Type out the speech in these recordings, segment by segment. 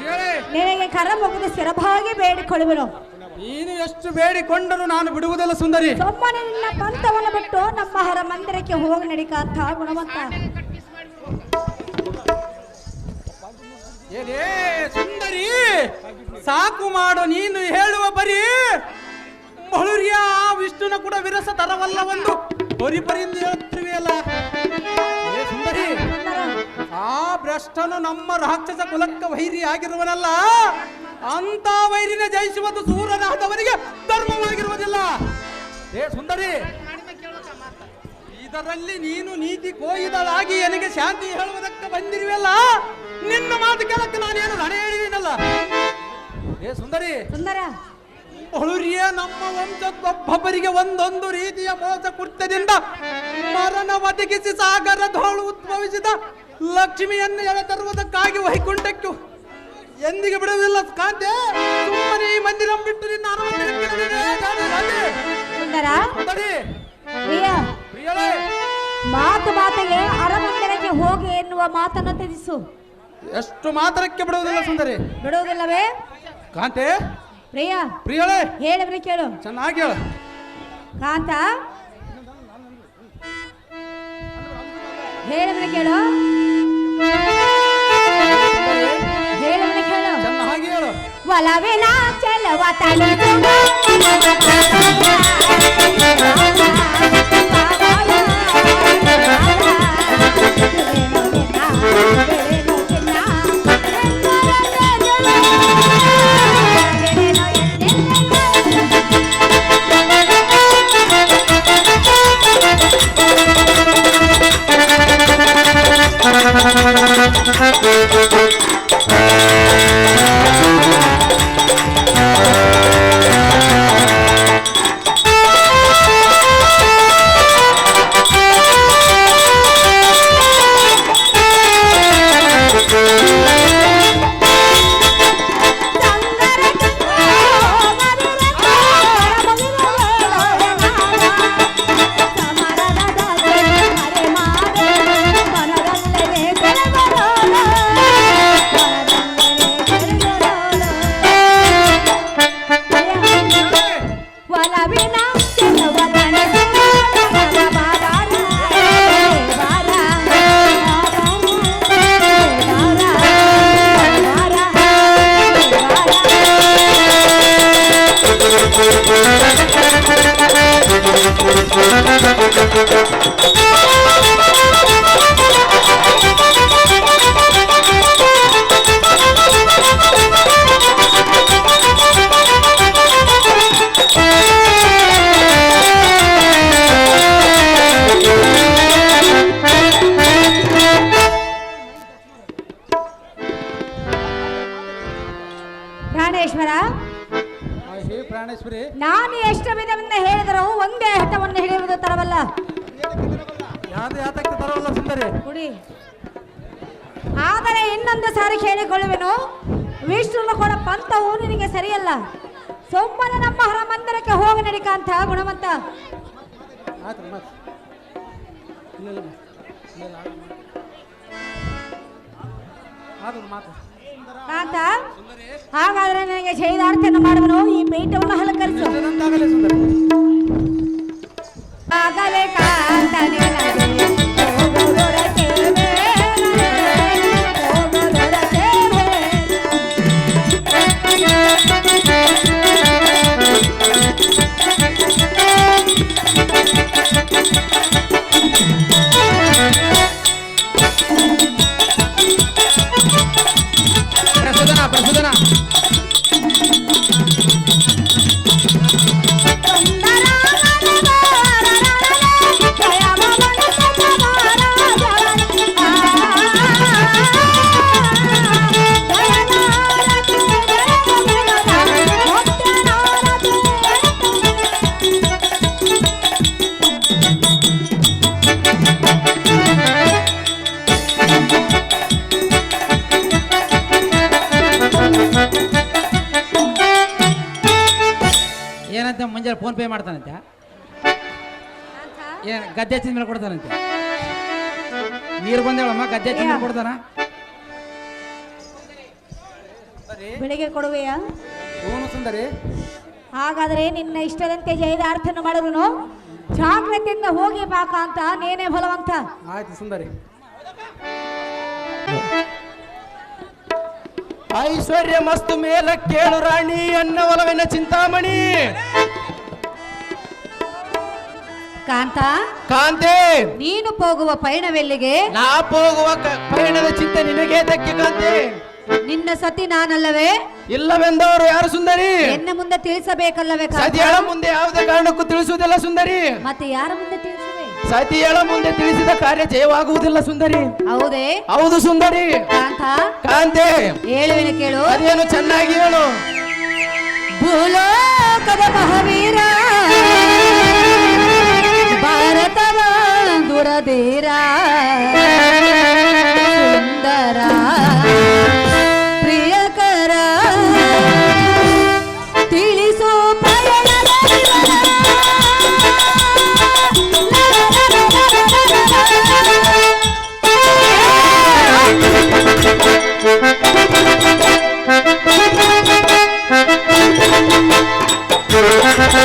ಹೇಳಿ. ನಿನಗೆ ಕರ ಮುಗಿದು ಸಿರಭಾಗಿ ಬೇಡಿಕೊಳ್ಳುವರು ನೀನು ಎಷ್ಟು ಬೇಡಿಕೊಂಡರೂ ನಾನು ಬಿಡುವುದಿಲ್ಲ ಸುಂದರಿ. ಸೊಮ್ಮನೆ ನಿನ್ನ ಪಂಥವನ್ನು ಬಿಟ್ಟು ನಮ್ಮ ಹರ ಮಂದಿರಕ್ಕೆ ಹೋಗಿ ನಡಿಕಾರ್ಥ ಗುಣವಂತ. ಸುಂದರಿ ಸಾಕು ಮಾಡು ನೀನು ಹೇಳುವ ಬರೀ ಬಳುರಿಯ ಆ ವಿಷ್ಣುನ ಕೂಡ ವಿರಸ ತರವಲ್ಲವೆಂದು ಬರಿ ಬರಿ ಎಂದು ಸುಂದರಿ ಸುಂದರ ಆ ಭ್ರಷ್ಟನು ನಮ್ಮ ರಾಕ್ಷಸ ಕುಲಕ್ಕ ವೈರಿ ಆಗಿರುವನಲ್ಲ ಅಂತ ವೈರಿನ ಜಯಿಸುವುದು ಸೂರನಾದವರಿಗೆ ಧರ್ಮವಾಗಿರುವುದಿಲ್ಲ. ಏ ಸುಂದರಿ ಇದರಲ್ಲಿ ನೀನು ನೀತಿ ಕೋಯಿದಳಾಗಿ ನನಗೆ ಶಾಂತಿ ಹೇಳುವುದಕ್ಕೆ ಬಂದಿರುವಲ್ಲ ನಿನ್ನ ಮಾತು ಕೇಳಕ್ಕೆ ನಾನೇನು ಹಣೆ ಹೇಳಿದೀನಲ್ಲ? ಏ ಸುಂದರಿ ಸುಂದರ. ಬಳುರಿಯ ನಮ್ಮ ವಂಶದೊಬ್ಬೊಬ್ಬರಿಗೆ ಒಂದೊಂದು ರೀತಿಯ ಮೋಸ ಕುರ್ತದಿಂದ ಮರಣ ಒದಗಿಸಿ ಸಾಗರದೋಳು ಉದ್ಭವಿಸಿದ ಲಕ್ಷ್ಮಿಯನ್ನು ಎಳೆ ತರುವುದಕ್ಕಾಗಿ ವೈಕುಂಠಕ್ಕೆ ಎಂದಿಗೆ ಬಿಡುವುದಿಲ್ಲ ಕಾಂತೆ? ಸುಮ್ಮನೆ ಈ ಮಂದಿರ ಬಿಟ್ಟು ನಿನ್ನ. ಸುಂದರ ಸುಂದರಿ, ಪ್ರಿಯ ಪ್ರಿಯಳೇ, ಮಾತು ಮಾತಿಗೆ ಅರಮನೆಗೆ ಹೋಗಿ ಎನ್ನುವ ಮಾತನ್ನು ತಿಳಿಸು. ಎಷ್ಟು ಮಾತ್ರಕ್ಕೆ ಬಿಡುವುದಿಲ್ಲ ಸುಂದರಿ? ಬಿಡುವುದಿಲ್ಲವೇ? ಕಾಂತೆ. ಪ್ರಿಯ ಪ್ರಿಯಳೇ ಹೇಳಿದ್ರೆ ಕೇಳು. ಚೆನ್ನಾಗಿ ಹೇಳು. ಕಾಂತ ಹೇಳಿದ್ರೆ ಕೇಳು. ಒಲವಿನ ಚೆಲುವ ತಣಿಸುವ ಹೇ ನಾನು ಎಷ್ಟು ವಿಧವನ್ನ ಹೇಳಿದ್ರು ಒಂದೇ ಹಠವನ್ನು ಹಿಡಿಯುವುದು ತರವಲ್ಲ. ಯಾವ್ದು ಯಾತಕ್ಕೆ ತರವಲ್ಲ ಸುಂದರಿ. ಕುಡಿ. ಆದರೆ ಇನ್ನೊಂದು ಸಾರಿ ಕೇಳಿಕೊಳ್ಳುವೆನು ವಿಷ್ಣುನ ಕೊಡ ಪಂಥವು ನಿನಗೆ ಸರಿಯಲ್ಲ. ಸೋಮನೆ ನಮ್ಮ ಹರ ಮಂದಿರಕ್ಕೆ ಹೋಗಿ ನಡಿಕಾಂತ ಗುಣವಂತ. ಮಾತು. ಕಾಂತ? ಹಾಗಾದ್ರೆ ನನಗೆ ಶೈದಾರ್ಥನ ಮಾಡುವನು ಈ ಪೀಠವನ್ನು ಹಲಕರಿಸು ಆಗಲೇ ಕಾಂತ ಏನಂತ ಮುಂಜಾನೆ ಫೋನ್ ಪೇ ಮಾಡ್ತಾನಂತೆ? ಏನು ಗದ್ದೆ ಹಚ್ಚಿದ ಮೇಲೆ ಕೊಡ್ತಾನಂತೆ? ನೀರು ಬಂದೇಳಮ್ಮ ಗದ್ದೆ ಹಚ್ಚಿದ ಮೇಲೆ ಕೊಡ್ತಾನ? ಬೆಳಿಗ್ಗೆ ಕೊಡುವೆಯಾ? ಹಾಗಾದ್ರೆ ಸುಂದರಿ. ಹಾಗಾದರೆ ನಿನ್ನ ಇಷ್ಟದಂತೆ ಜಯದಾರ್ಥನ ಮಾಡಿದ್ರು ಜಾಗ್ರತೆಯಿಂದ ಹೋಗಿ ಬಾಕ ಅಂತ ನೇನೆ ಬಲವಂತ. ಆಯ್ತು ಸುಂದರಿ. ಐಶ್ವರ್ಯ ಮಸ್ತು ಮೇಲ ಕೇಳು ರಾಣಿ ಅನ್ನ ಒಲವಿನ ಚಿಂತಾಮಣಿ. ಕಾಂತ ಕಾಂತೆ! ನೀನು ಹೋಗುವ ಪಯಣವೆಲ್ಲಿಗೆ? ನಾ ಹೋಗುವ ಪಯಣದ ಚಿಂತೆ ನಿನಗೆ ದಕ್ಕೆ ಕಾಂತೆ. ನಿನ್ನ ಸತಿ ನಾನಲ್ಲವೇ? ಇಲ್ಲವೆಂದವರು ಯಾರು ಸುಂದರಿ? ಎನ್ನ ಮುಂದೆ ತಿಳಿಸಬೇಕಲ್ಲವೇ ಸತಿಯಳ ಮುಂದೆ ಯಾವುದೇ ಕಾರಣಕ್ಕೂ ತಿಳಿಸುವುದಿಲ್ಲ ಸುಂದರಿ. ಮತ್ತೆ ಯಾರ ಮುಂದೆ ಸತಿಯಳ ಮುಂದೆ ತಿಳಿಸಿದ ಕಾರ್ಯ ಜಯವಾಗುವುದಿಲ್ಲ ಸುಂದರಿ. ಹೌದೇ? ಹೌದು ಸುಂದರಿ. ಕಾಂತ? ಕಾಂತೆ? ಹೇಳುವೆನ ಕೇಳು. ಅದೇನು ಚೆನ್ನಾಗಿ ಹೇಳು. ಭೂಲೋಕದ ಮಹಾವೀರ. ಭಾರತವ ದುರದೀರ Thank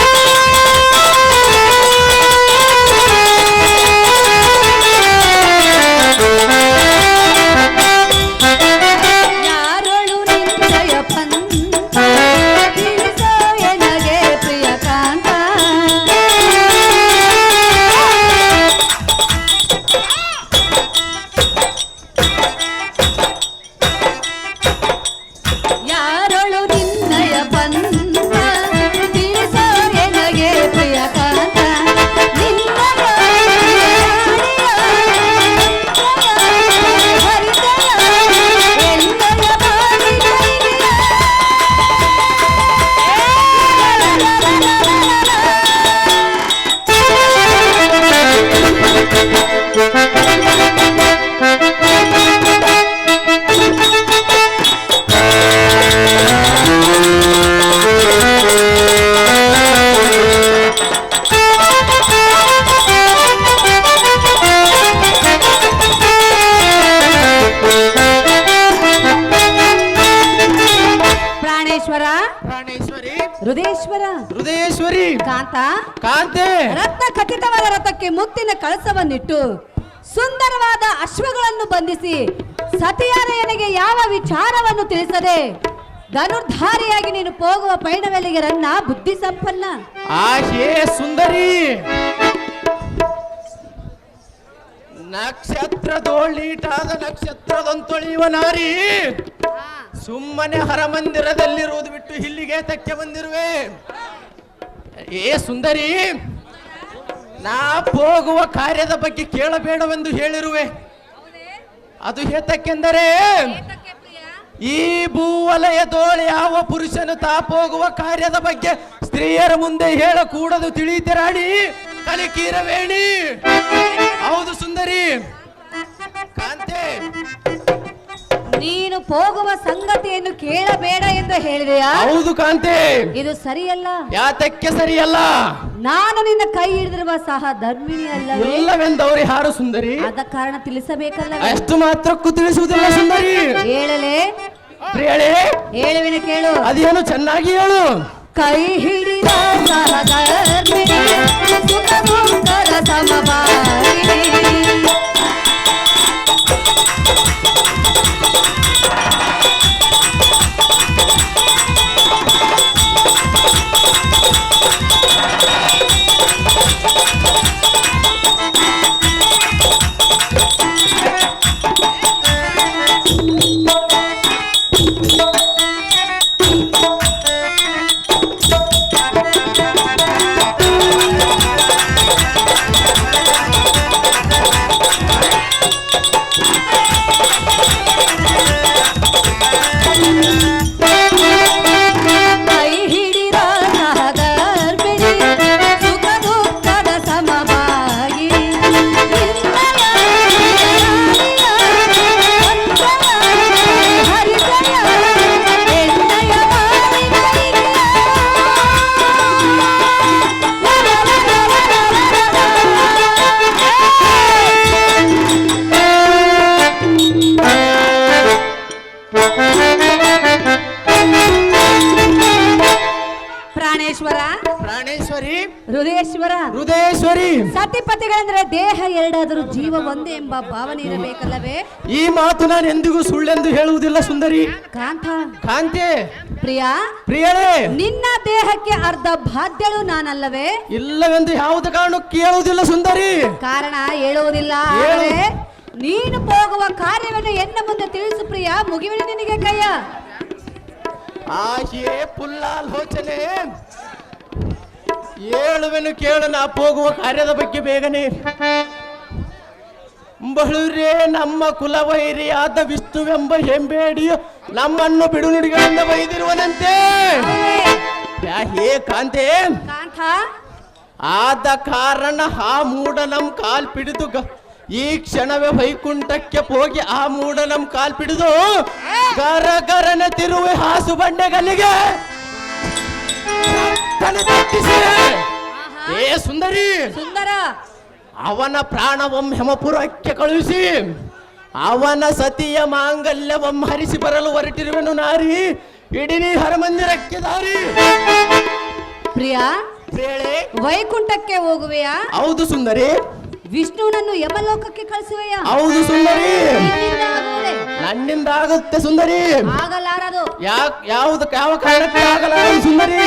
you. ಧನುರ್ಧಾರಿಯಾಗಿ ನೀನು ಹೋಗುವ ಪೈಣವೆಲಿಗೆ ರನ್ನ? ಬುದ್ಧಿ ಸಂಪನ್ನ. ಆಶೇ ಸುಂದರಿ. ನಕ್ಷತ್ರ ದೋಳಿಟಾದ ನಕ್ಷತ್ರದಂತೊಳಿಯುವ ನಾರಿ. ಸುಮ್ಮನೆ ಹರಮಂದಿರದಲ್ಲಿರುವುದು ಬಿಟ್ಟು ಇಲ್ಲಿಗೆ ತಕ್ಕೆ ಬಂದಿರುವೆ. ಏ ಸುಂದರಿ, ನಾ ಹೋಗುವ ಕಾರ್ಯದ ಬಗ್ಗೆ ಕೇಳಬೇಡವೆಂದು ಹೇಳಿರುವೆ. ಅದು ಹೇತಕ್ಕೆಂದರೆ ಈ ಭೂವಲಯದೋಳು ಯಾವ ಪುರುಷನು ತಾಪೋಗುವ ಕಾರ್ಯದ ಬಗ್ಗೆ ಸ್ತ್ರೀಯರ ಮುಂದೆ ಹೇಳಕೂಡದು ತಿಳಿತಿರಾಣಿ ಕಲಿಕೀರವೇಣಿ. ಹೌದು ಸುಂದರಿ. ಕಾಂತೆ. ನೀನು ಹೋಗುವ ಸಂಗತಿಯನ್ನು ಕೇಳಬೇಡ ಎಂದು ಹೇಳಿದೆಯಾ? ಹೌದು ಕಾಂತೆ. ಇದು ಸರಿಯಲ್ಲ? ಯಾತಕ್ಕೆ ಸರಿಯಲ್ಲ? ನಾನು ನಿನ್ನ ಕೈ ಹಿಡಿದಿರುವ ಸಹ ಧರ್ಮಿಣಿ ಇಲ್ಲವೆಂದವರು ಯಾರು ಸುಂದರಿ. ಆದ ಕಾರಣ ತಿಳಿಸಬೇಕಲ್ಲ ಅಷ್ಟು ಮಾತ್ರಕ್ಕೂ ತಿಳಿಸುವುದಿಲ್ಲ ಸುಂದರಿ. ಹೇಳಲೆ? ಹೇಳಿ ಹೇಳುವಿನ ಕೇಳು. ಅದೇನು ಚೆನ್ನಾಗಿ ಹೇಳು. ಕೈ ಹಿಡಿದ ಸಹಧರ್ಮಿಣಿ ಸುಖ ಎಂಬ ಭಾವನೆ ಇರಬೇಕಲ್ಲವೇ? ಈ ಮಾತು ನಾನು ಎಂದಿಗೂ ಸುಳ್ಳೆಂದು ಹೇಳುವುದಿಲ್ಲ ಸುಂದರಿ. ಕಾಂತ. ಕಾಂತೆ. ಪ್ರಿಯಾ. ಪ್ರಿಯಳೇ ನಿನ್ನ ದೇಹಕ್ಕೆ ಅರ್ಧ ಬಾಧ್ಯಳು ನಾನಲ್ಲವೇ? ಇಲ್ಲವೆಂದು ಯಾವುದು ಕಾರಣ ಕೇಳುವುದಿಲ್ಲ ಸುಂದರಿ. ಕಾರಣ ಹೇಳುವುದಿಲ್ಲ. ಆದರೆ ನೀನು ಹೋಗುವ ಕಾರ್ಯವನ್ನು ಎನ್ನ ಮುಂದೆ ತಿಳಿಸು ಪ್ರಿಯ. ಮುಗಿವಿನ ನಿನಗೆ ಕೈಯ. ಆಹಿಯೇ ಪುಲ್ಲಾಲೋಚನೆ ಹೇಳುವೆನು ಕೇಳು ನಾ ಹೋಗುವ ಕಾರ್ಯದ ಬಗ್ಗೆ ಬೇಗನೆ. ಬಳುರೇ ನಮ್ಮ ಕುಲವೈರಿಯಾದ ವಿಷ್ಣುವೆಂಬ ಹೆಂಬೇಡಿಯು ನಮ್ಮನ್ನು ಬಿಡುನುಡಿಗಳಿಂದ ಬೈದಿರುವನಂತೆ ಹೇ ಕಾಂತೆ? ಆದ ಕಾರಣ ಆ ಮೂಡ ನಮ್ ಕಾಲ್ ಪಿಡಿದು ಈ ಕ್ಷಣವೇ ವೈಕುಂಠಕ್ಕೆ ಹೋಗಿ ಆ ಮೂಡ ನಮ್ ಕಾಲ್ ಪಿಡಿದು ಗರ ಗರನ ತಿರುವೆ ಹಾಸು ಬಂಡೆಗಲ್ಲಿಗೆ ಏ ಸುಂದರಿ! ಸುಂದರ. ಅವನ ಪ್ರಾಣವಂ ಹೆಮಪುರಕ್ಕೆ ಕಳುಹಿಸಿ. ಅವನ ಸತಿಯ ಮಾಂಗಲ್ಯವಂ ಹರಿಸಿ ಬರಲು ಹೊರಟಿರುವನು ನಾರಿ. ಇಡೀ ಹರಮಂದಿರಕ್ಕೆ ದಾರಿ. ಪ್ರಿಯ ವೈಕುಂಠಕ್ಕೆ ಹೋಗುವೆಯಾ? ಹೌದು ಸುಂದರಿ. ವಿಷ್ಣುನನ್ನು ಯಮಲೋಕಕ್ಕೆ ಕಳಿಸುವೆಯಾ? ಹೌದು ಸುಂದರಿ. ನಿನ್ನಿಂದ ಆಗುತ್ತೆ ಸುಂದರಿ. ಆಗಲಾರದು. ಯಾವ್ದು ಯಾವ ಕಾರಣಕ್ಕೆ ಆಗಲಾರದು ಸುಂದರಿ?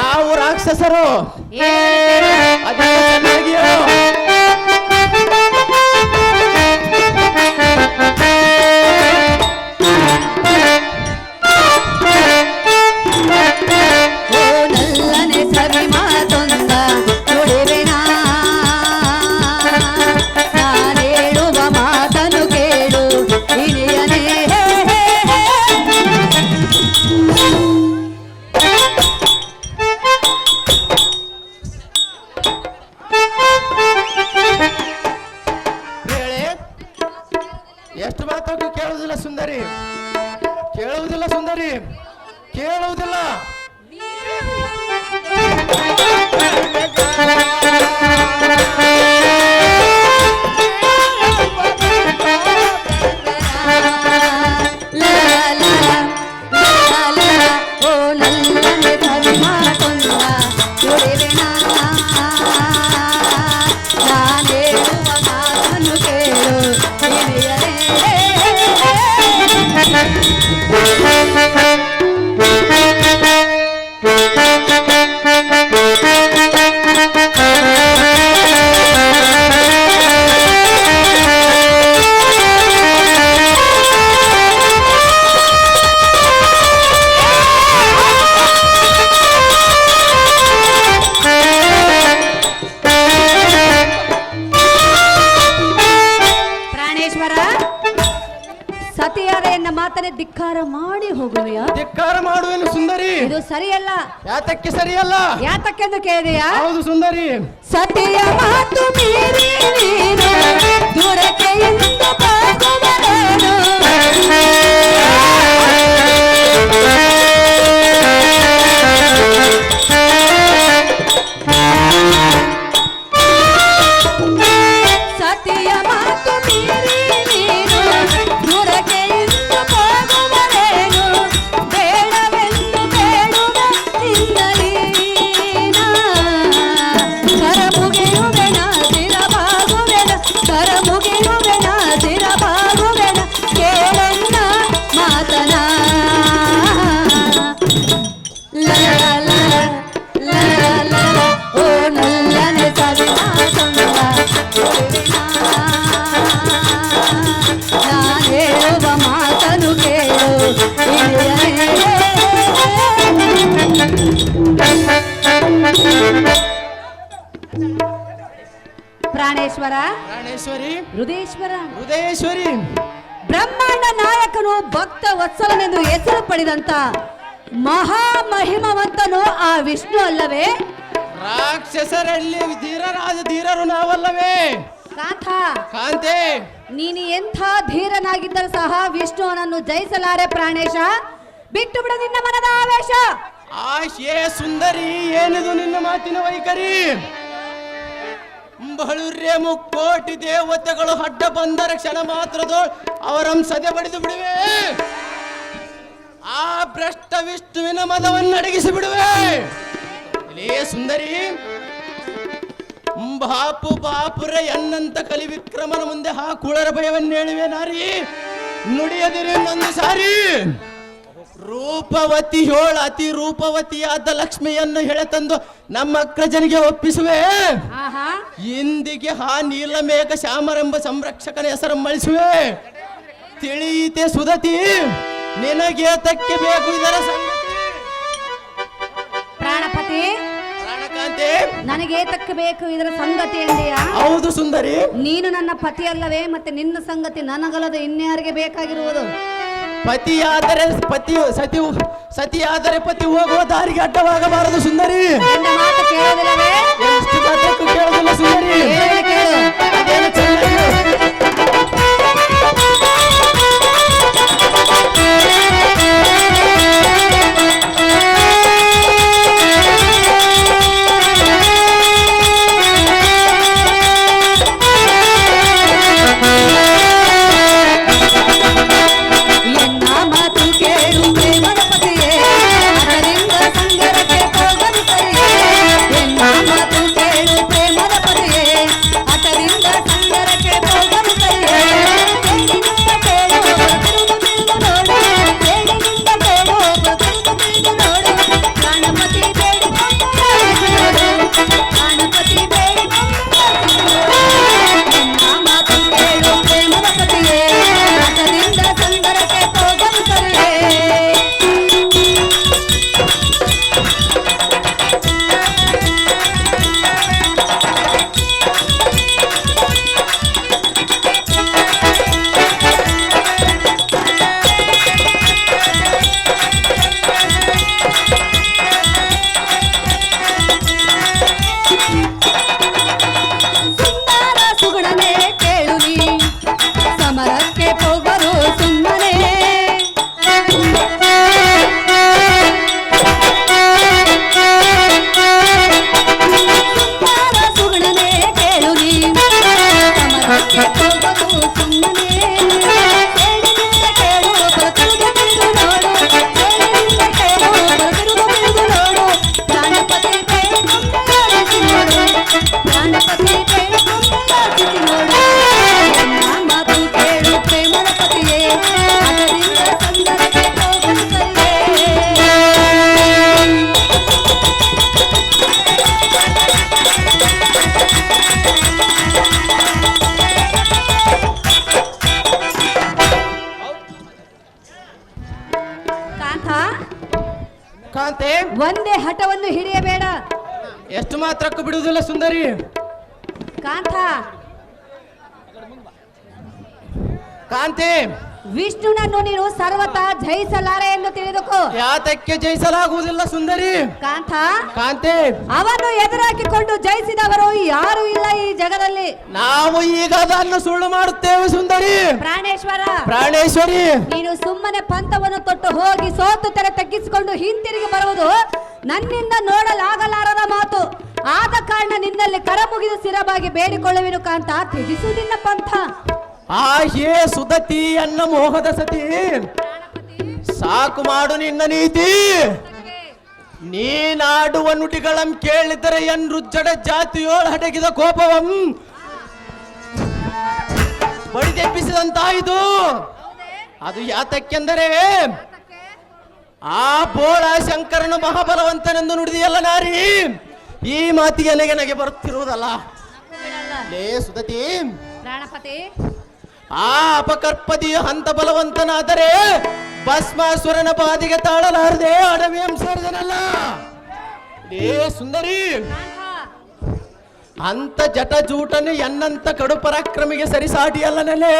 ನಾವು ರಾಕ್ಷಸರು. အသာမကြီးအောင် ಮಹಾ ಮಹಾಮಹಿಮವಂತನು ಆ ವಿಷ್ಣು ಅಲ್ಲವೇ? ರಾಕ್ಷಸರಲ್ಲಿ ಧೀರರಾದ ಧೀರರು ನಾವಲ್ಲವೇ? ಕಾಂತ ಕಾಂತೆ! ನೀನು ಎಂಥ ಧೀರನಾಗಿದ್ದರೂ ಸಹ ವಿಷ್ಣುವನನ್ನು ಜಯಿಸಲಾರೆ ಪ್ರಾಣೇಶ. ಬಿಟ್ಟು ಬಿಡ ನಿನ್ನ ಮನದ ಆವೇಶ. ಆಶೆ ಸುಂದರಿ ಏನಿದು ನಿನ್ನ ಮಾತಿನ ವೈಖರಿ? ಬಳುರೇ ಮುಕ್ಕೋಟಿ ದೇವತೆಗಳು ಅಡ್ಡ ಬಂದರ ಕ್ಷಣ ಮಾತ್ರದೋ ಅವರಂ ಸದೆ ಬಡಿದು ಬಿಡುವೆ. ಆ ಭ್ರಷ್ಟ ವಿಷ್ಣುವಿನ ಮದವನ್ನು ಅಡಗಿಸಿ ಬಿಡುವೆ ಇಲ್ಲೇ ಸುಂದರಿ ಬಾಪು ಬಾಪುರ ಎನ್ನಂತ ಕಲಿ ವಿಕ್ರಮನ ಮುಂದೆ ಹಾ ಕುಳರ ಭಯವನ್ನು ಹೇಳುವೆ ನಾರಿ. ನುಡಿಯದಿರಿ ಇನ್ನೊಂದು ಸಾರಿ. ರೂಪವತಿ ಹೇಳ ಅತಿ ರೂಪವತಿಯಾದ ಲಕ್ಷ್ಮಿಯನ್ನು ಹೇಳತಂದು ನಮ್ಮ ಅಗ್ರಜನಿಗೆ ಒಪ್ಪಿಸುವೆ. ಇಂದಿಗೆ ಹಾ ನೀಲಮೇಘ ಶ್ಯಾಮರೆಂಬ ಸಂರಕ್ಷಕನ ಹೆಸರು ಮಳಿಸುವೆ. ತಿಳಿಯಿತೆ ಸುದತಿ ನಿನಗೆ ತಕ್ಕೆ ಬೇಕು ಇದರ ಸಂಗತಿ. ಪ್ರಾಣಪತಿ ಪ್ರಾಣಕಾಂತಿ. ನನಗೆ ತಕ್ಕಬೇಕು ಇದರ ಸಂಗತಿ ಎಂದೆಯಾ ಹೌದು ಸುಂದರಿ. ನೀನು ನನ್ನ ಪತಿ ಅಲ್ಲವೇ ಮತ್ತೆ ನಿನ್ನ ಸಂಗತಿ ನನಗಲ್ಲದ ಇನ್ಯಾರಿಗೆ ಬೇಕಾಗಿರುವುದು? ಪತಿಯಾದರೆ ಪತಿ ಸತಿ ಸತಿಯಾದರೆ ಪತಿ ಹೋಗುವ ದಾರಿಗೆ ಅಡ್ಡವಾಗಬಾರದು ಸುಂದರಿ. ನಿನ್ನ ಮಾತು ಕೇಳೋದಿಲ್ಲವೇ ಎಷ್ಟು ಮಾತ್ರಕ್ಕೂ ಕೇಳುದಿಲ್ಲ ಸುಂದರಿ. ಕೇಳು, ಕೇಳು. ಅದೇನು ಚೆನ್ನಾಗಿ ಮಾತ್ರಕ್ಕೂ ಬಿಡುವುದಿಲ್ಲ ಸುಂದರಿ. ಕಾಂತ. ಕಾಂತಿ. ವಿಷ್ಣುನನ್ನು ನೀನು ಸರ್ವತ ಜಯಿಸಲಾರೆ ಎಂದು ತಿಳಿದುಕೋ. ಯಾತಕ್ಕೆ ಜಯಿಸಲಾಗುವುದಿಲ್ಲ ಸುಂದರಿ. ಕಾಂತ. ಕಾಂತಿ. ಅವನು ಎದುರಾಕಿಕೊಂಡು ಜಯಿಸಿದವರು ಯಾರು ಇಲ್ಲ ಈ ಜಗದಲ್ಲಿ. ನಾವು ಈಗ ಅದನ್ನು ಸುಳ್ಳು ಮಾಡುತ್ತೇವೆ ಸುಂದರಿ. ಪ್ರಾಣೇಶ್ವರ. ಪ್ರಾಣೇಶ್ವರಿ. ನೀನು ಸುಮ್ಮನೆ ಪಂಥವನ್ನು ತೊಟ್ಟು ಹೋಗಿ ಸೋತು ತೆರೆ ತಗ್ಗಿಸಿಕೊಂಡು ಹಿಂತಿರುಗಿ ಬರುವುದು ನನ್ನಿಂದ ನೋಡಲಾಗಲಾರದ ಮಾತು. ಆದ ಕಾರಣ ನಿನ್ನಲ್ಲಿ ಕರಮುಗಿದು ಸ್ಥಿರವಾಗಿ ಬೇಡಿಕೊಳ್ಳುವೆನು ಕಾಂತ. ತ್ಯಜಿಸು ನಿನ್ನ ಪಂಥ. ಆ ಹೇ ಸುದತಿ ಅನ್ನ ಮೋಹದ ಸತಿ. ಸಾಕು ಮಾಡು ನಿನ್ನ ನೀತಿ. ನೀನಾಡುವ ನುಡಿಗಳಂ ಕೇಳಿದರೆ ಎನ್ ರುಜ್ಜಡ ಜಾತಿಯೋಳ ಹಡಗಿದ ಕೋಪವಂ. ಬಡಿದೆಬ್ಬಿಸಿದಂತಾಯಿತು. ಅದು ಯಾತಕ್ಕೆಂದರೆ, ಆ ಬೋಳ ಶಂಕರನು ಮಹಾಬಲವಂತನೆಂದು ನುಡಿದಿಯಲ್ಲ ನಾರಿ. ಈ ಮಾತಿಗೆ ನನಗೆ ನನಗೆ ಬರುತ್ತಿರುವುದಲ್ಲ. ಲೇ ಸುಧತಿ. ಪ್ರಾಣಪತಿ. ಆ ಅಪಕರ್ಪದಿ ಹಂತ ಬಲವಂತನಾದರೆ ಭಸ್ಮಾಸುರನ ಬಾದಿಗೆ ತಾಳಲಾರದೆ ಅಡವಿ ಸೇರಿದನಲ್ಲ ಏ ಸುಂದರಿ. ಅಂತ ಜಟಜೂಟನು ಎನ್ನಂತ ಕಡು ಪರಾಕ್ರಮಿಗೆ ಸರಿಸಾಟಿಯಲ್ಲ ನೆಲೆ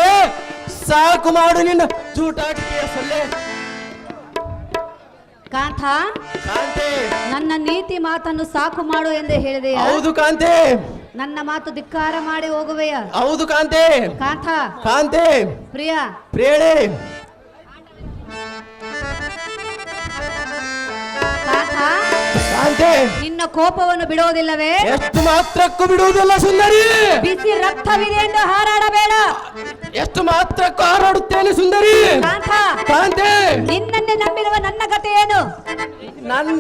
ಸಾಕು ಮಾಡು ನಿನ್ನ ಜೂಟಾಟಿಕೆಯ ಸೊಲ್ಲೆ. ಕಾಂತ? ಕಾಂತೆ! ನನ್ನ ನೀತಿ ಮಾತನ್ನು ಸಾಕು ಮಾಡು ಎಂದು ಹೇಳಿದೆ ಹೌದು ಕಾಂತೆ! ನನ್ನ ಮಾತು ಧಿಕ್ಕಾರ ಮಾಡಿ ಹೋಗುವೆಯ? ಹೌದು ಕಾಂತೆ! ಕಾಂತ! ಕಾಂತೆ! ಪ್ರಿಯ! ಪ್ರೇಳೆ! ಕಾಂತ! ಕಾಂತೆ ನಿನ್ನ ಕೋಪವನ್ನು ಬಿಡುವುದಿಲ್ಲವೇ? ಎಷ್ಟು ಮಾತ್ರಕ್ಕೂ ಬಿಡುವುದಿಲ್ಲ ಸುಂದರಿ! ಬಿಸಿ ರಕ್ತವಿದೆ ಎಂದು ಹಾರಾಡಬೇಡ. ಎಷ್ಟು ಮಾತ್ರಕ್ಕೂ ಹಾರಾಡುತ್ತೇನೆ ಸುಂದರಿ! ಕಾಂತ! ಕಾಂತೆ! ನಿನ್ನನ್ನೇ ನಂಬಿರುವ ನನ್ನ ಕತೆ ಏನು? ನನ್ನ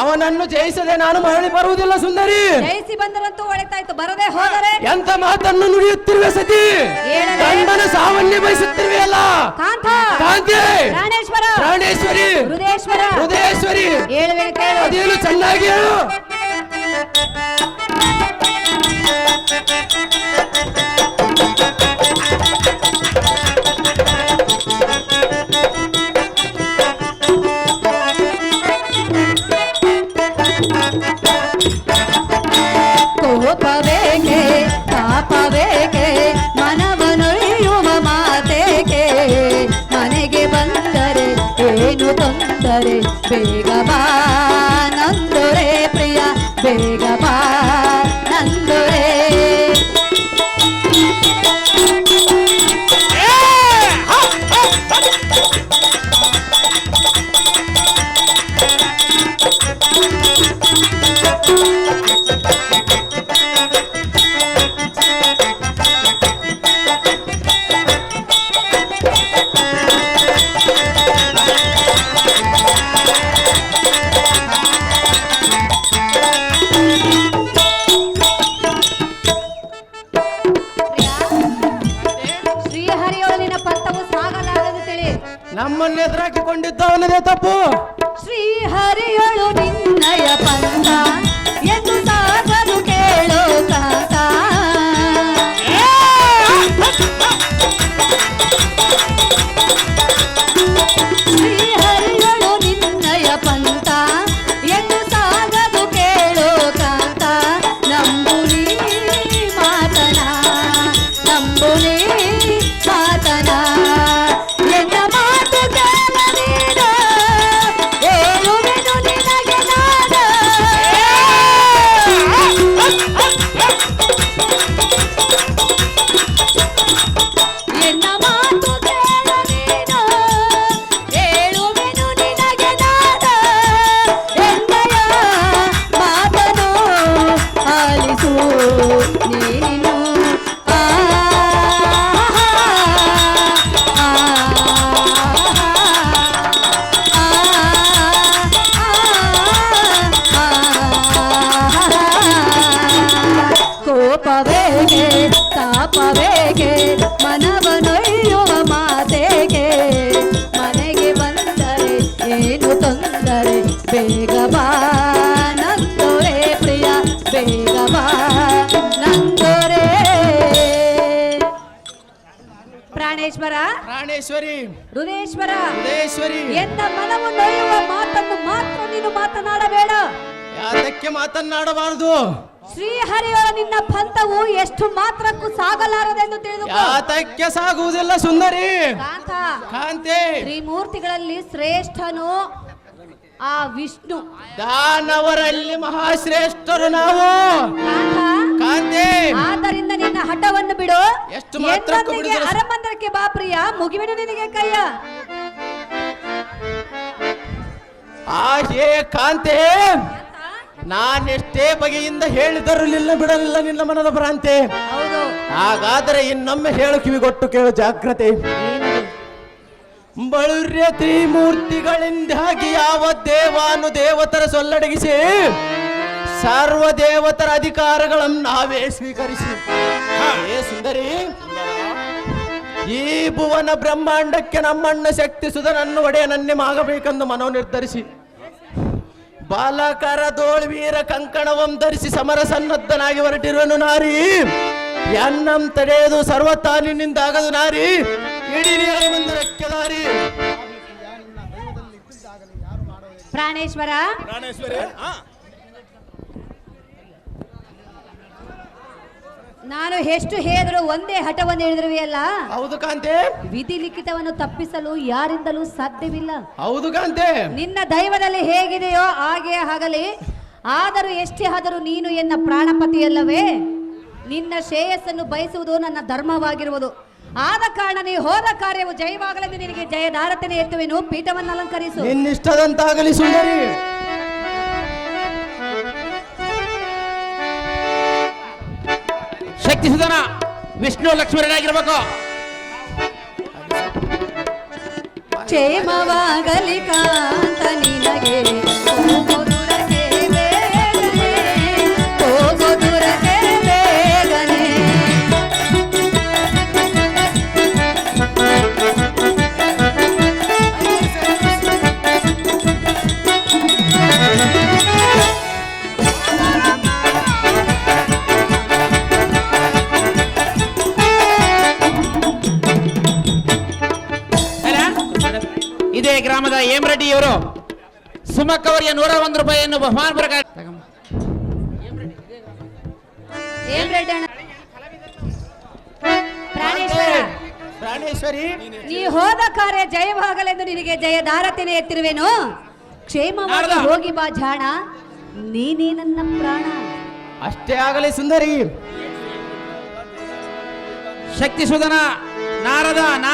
ಅವನನ್ನು ಜಯಿಸದೆ ನಾನು ಮರಳಿ ಬರುವುದಿಲ್ಲ ಸುಂದರಿ! ಜಯಿಸಿ ಬಂದರಂತೂ ಒಳಿತಾಯ್ತು. ಬರದೆ ಹೋದರೆ? ಎಂತ ಮಾತನ್ನು ನುಡಿಯುತ್ತಿರುವೆ ಸತಿ? ಗಂಡನ ಸಾವನ್ನೇ ಬಯಸುತ್ತಿರುವೆಯಲ್ಲ? ಕಾಂತ! ಕಾಂತೆ! ಅದೇನು ಚೆನ್ನಾಗಿ ಹೇಳು. Bye. ಪ್ರಾಣೇಶ್ವರಿ ಹೃದಯೇಶ್ವರ ಹೃದಯೇಶ್ವರಿ. ಎನ್ನ ಮನವು ನೋಯುವ ಮಾತನ್ನು ಮಾತ್ರ ನೀನು ಮಾತನಾಡಬೇಡ. ಯಾತಕ್ಕೆ ಮಾತನಾಡಬಾರದು ಶ್ರೀಹರಿಯೊಳ ನಿನ್ನ ಪಂಥವು ಎಷ್ಟು ಮಾತ್ರಕ್ಕೂ ಸಾಗಲಾರದೆಂದು ತಿಳಿದು ಯಾತಕ್ಕೆ ಸಾಗುವುದಿಲ್ಲ ಸುಂದರಿ? ಕಾಂತ ಕಾಂತೆ. ತ್ರಿಮೂರ್ತಿಗಳಲ್ಲಿ ಶ್ರೇಷ್ಠನು ಆ ವಿಷ್ಣು. ದಾನವರಲ್ಲಿ ಮಹಾಶ್ರೇಷ್ಠರು ನಾವು. ಕಾಂತೆ. ಆದ್ದರಿಂದ ನಿನ್ನ ಹಠವನ್ನು ಬಿಡು. ಎಷ್ಟು ಮಾತ್ರಕ್ಕೆ. ಅರಮಂದಿರಕ್ಕೆ ಬಾ ಪ್ರಿಯ. ಮುಗಿಬಿಡು ನಿನಗೆ ಕೈಯ. ಆ ಹೇ ಕಾಂತೆ ನಾನೆಷ್ಟೇ ಬಗೆಯಿಂದ ಹೇಳಿದರೂ ನಿಲ್ಲ ಬಿಡಲಿಲ್ಲ ನಿನ್ನ ಮನದ ಭ್ರಾಂತೆ. ಹಾಗಾದರೆ ಇನ್ನೊಮ್ಮೆ ಹೇಳು ಕಿವಿಗೊಟ್ಟು ಕೇಳು ಜಾಗ್ರತೆ. ಬಳುರ್ಯ ತ್ರಿಮೂರ್ತಿಗಳಿಂದಾಗಿ ಯಾವ ದೇವಾನು ದೇವತರ ಸೊಲ್ಲಡಗಿಸಿ ಸರ್ವ ದೇವತರ ಅಧಿಕಾರಗಳನ್ನು ನಾವೇ ಸ್ವೀಕರಿಸಿ. ಏ ಸುಂದರಿ ಈ ಭುವನ ಬ್ರಹ್ಮಾಂಡಕ್ಕೆ ನಮ್ಮಣ್ಣ ಶಕ್ತಿ ಸುಧನನ್ನು ಒಡೆಯನನ್ನೇ ಆಗಬೇಕೆಂದು ಮನೋ ನಿರ್ಧರಿಸಿ ಬಾಲಕರ ದೋಳ್ವೀರ ಕಂಕಣವಂ ಧರಿಸಿ ಸಮರ ಸನ್ನದ್ಧನಾಗಿ ಹೊರಟಿರುವನು ನಾರಿ. ಎನ್ನಂ ತಡೆಯದು ಸರ್ವತಾನಿನಿಂದಾಗದು ನಾರಿ. ಇಡೀ ಮಂದಿರಕ್ಕೆ ದಾರಿ ಪ್ರಾಣೇಶ್ವರ. ನಾನು ಎಷ್ಟು ಹೇಳಿದ್ರು ಒಂದೇ ಹಠವನ್ನು ಹೇಳಿದ್ರುವಿಯಲ್ಲ? ಹೌದು ಕಾಂತೆ. ವಿಧಿ ಲಿಖಿತವನ್ನು ತಪ್ಪಿಸಲು ಯಾರಿಂದಲೂ ಸಾಧ್ಯವಿಲ್ಲ. ಹೌದು ಕಾಂತೆ. ನಿನ್ನ ದೈವದಲ್ಲಿ ಹೇಗಿದೆಯೋ ಹಾಗೆ ಆಗಲಿ ಆದರೂ ಎಷ್ಟೇ ಆದರೂ ನೀನು ಎನ್ನ ಪ್ರಾಣಪತಿಯಲ್ಲವೇ? ನಿನ್ನ ಶ್ರೇಯಸ್ಸನ್ನು ಬಯಸುವುದು ನನ್ನ ಧರ್ಮವಾಗಿರುವುದು. ಆದ ಕಾರಣ ನೀ ಹೋದ ಕಾರ್ಯವು ಜಯವಾಗಲೆಂದು ನಿನಗೆ ಜಯದಾರತನೆ ಎತ್ತುವೆನು ಪೀಠವನ್ನು ಅಲಂಕರಿಸು. ನಿನ್ನಿಷ್ಟದಂತಾಗಲಿ ಸುಂದರಿ. ಶಕ್ತಿ ಸುಧನ ವಿಷ್ಣು ಲಕ್ಷ್ಮೀನಾಗಿರ್ಬೇಕು ಕ್ಷೇಮವಾಗಲಿ ಕಾಂತ ನಿನಗೆ. ಸುಮಕ್ ಅವರಿಗೆ ನೂರ ಒಂದು ರೂಪಾಯಿಯನ್ನು ಬಹುಮಾನ ಪ್ರಕಾರ ಏನ್ ರೆಡ್ಡಿ ಅಣ್ಣ? ಪ್ರಾಣೇಶ್ವರ. ಪ್ರಾಣೇಶ್ವರಿ. ನೀ ಹೋದ ಕಾರ್ಯ ಜಯವಾಗಲೆಂದು ನಿನಗೆ ಜಯದಾರತಿನೇ ಎತ್ತಿರುವೆನು? ಕ್ಷೇಮವಾಗಿ ನಾರದ. ಹೋಗಿ ಬಾ ಜಾಣ. ನೀನೇ ನನ್ನ ಪ್ರಾಣ. ಅಷ್ಟೇ ಆಗಲಿ ಸುಂದರಿ. ಶಕ್ತಿ ಸುಧನ ನಾರದ ನಾರ